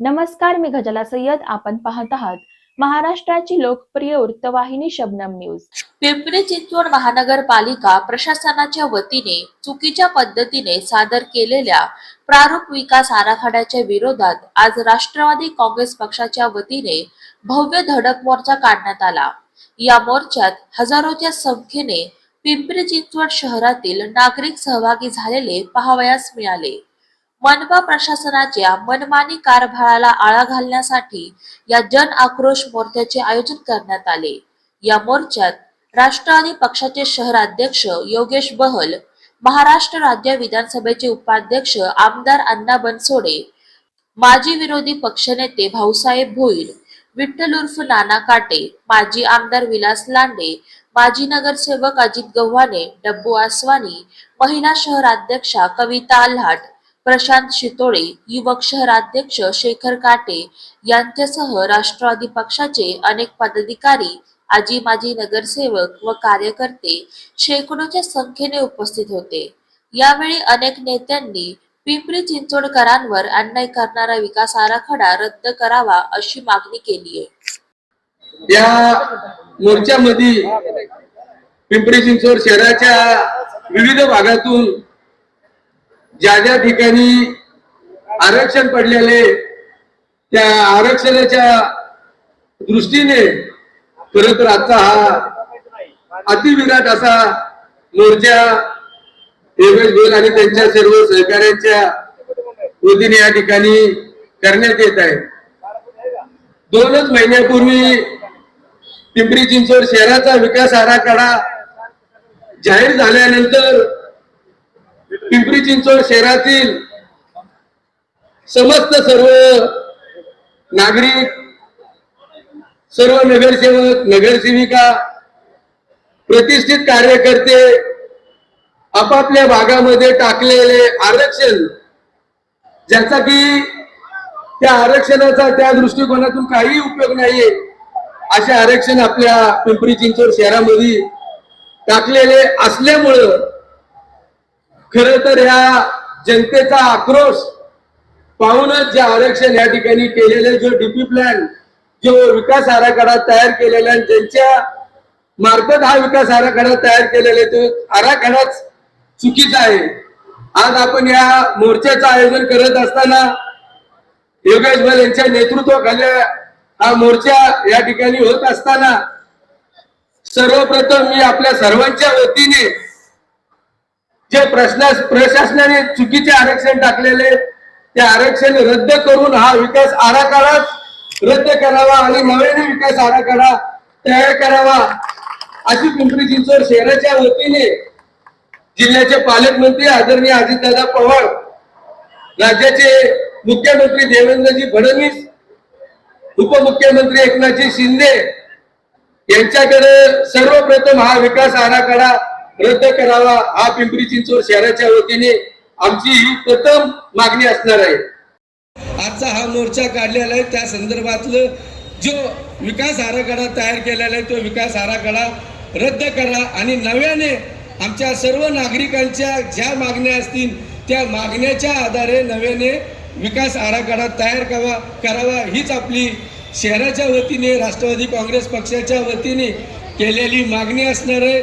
नमस्कार मी गजला सय्यद. आपण पाहत आहात महाराष्ट्राची लोकप्रिय वृत्तवाहिनी शबनम न्यूज. पिंपरी चिंचवड महानगरपालिका प्रशासनाच्या वतीने चुकीच्या पद्धतीने सादर केलेल्या प्रारूप विकास आराखड्याच्या विरोधात आज राष्ट्रवादी काँग्रेस पक्षाच्या वतीने भव्य धडक मोर्चा काढण्यात आला. या मोर्चात हजारोच्या संख्येने पिंपरी चिंचवड शहरातील नागरिक सहभागी झालेले पाहावयास मिळाले. मनपा प्रशासनाच्या मनमानी कारभाराला आळा घालण्यासाठी या जन आक्रोश मोर्चाचे आयोजन करण्यात आले. या मोर्चात राष्ट्रवादी पक्षाचे शहराध्यक्ष योगेश बहल महाराष्ट्र राज्य विधानसभेचे उपाध्यक्ष आमदार अण्णा बनसोडे माजी विरोधी पक्षनेते भाऊसाहेब भोईर विठ्ठल उर्फ नाना काटे माजी आमदार विलास लांडे माजी नगरसेवक अजित गव्हाणे डब्बू आसवानी महिला शहराध्यक्षा कविता आल्हाट प्रशांत शितोळे युवक शहराध्यक्ष शेखर काटे यांच्यासह राष्ट्रवादी पक्षाचे अनेक पदाधिकारी आजी माजी नगरसेवक व कार्यकर्ते शेकडोच्या संख्येने उपस्थित होते. यावेळी अनेक नेत्यांनी पिंपरी चिंचवडकरांवर अन्याय करणारा विकास आराखडा रद्द करावा अशी मागणी केली आहे. या मोर्चामध्ये पिंपरी चिंचवड शहराच्या विविध भागातून ज्या ज्या ठिकाणी आरक्षण पडलेले त्या आरक्षणाच्या दृष्टीने खर तर आजचा हा अतिविराट असा मोर्चा योगेश गोयल आणि त्यांच्या सर्व सहकार्यांच्या वतीने या ठिकाणी करण्यात येत आहे. दोनच महिन्यापूर्वी पिंपरी चिंचवड शहराचा विकास आराखडा जाहीर झाल्यानंतर पिंपरी चिंचवड शहरातील समस्त सर्व नागरिक सर्व नगरसेवक नगरसेविका प्रतिष्ठित कार्यकर्ते आपापल्या भागामध्ये टाकलेले आरक्षण ज्याचा की त्या आरक्षणाचा त्या दृष्टिकोनातून काही उपयोग नाहीये असे आरक्षण आपल्या पिंपरी चिंचवड शहरामध्ये टाकलेले असल्यामुळं खर तर या जनतेचा आक्रोश पाहूनच जे आरक्षण या ठिकाणी केलेले जो डीपी प्लॅन जो विकास आराखडा तयार केलेला आणि ज्यांच्या मार्फत हा विकास आराखडा तयार केलेला आहे, तो आराखडाच चुकीचा आहे. आज आपण या मोर्चाचं आयोजन करत असताना योगेश भल यांच्या नेतृत्वाखाली हा मोर्चा या ठिकाणी होत असताना सर्वप्रथम मी आपल्या सर्वांच्या वतीने जे प्रश्न प्रशासनाने चुकीचे आरक्षण टाकलेले ते आरक्षण रद्द करून हा विकास आराखडाच रद्द करावा आणि नव्याने विकास आराखडा तयार करावा अशी पिंपरी चिंचवड शहराच्या वतीने जिल्ह्याचे पालकमंत्री आदरणीय अजितदादा पवार राज्याचे मुख्यमंत्री देवेंद्रजी फडणवीस उपमुख्यमंत्री एकनाथजी शिंदे यांच्याकडे सर्वप्रथम हा विकास आराखडा रद्द करावा हा पिंपरी चिंचवड शहराच्या वतीने आमची ही प्रथम मागणी असणार आहे. आजचा हा मोर्चा काढलेला आहे त्या संदर्भातलं जो विकास आराखडा तयार केलेला आहे तो विकास आराखडा रद्द करा आणि नव्याने आमच्या सर्व नागरिकांच्या ज्या मागण्या असतील त्या मागण्याच्या आधारे नव्याने विकास आराखडा तयार करावा करावा हीच आपली शहराच्या वतीने राष्ट्रवादी काँग्रेस पक्षाच्या वतीने केलेली मागणी असणार आहे.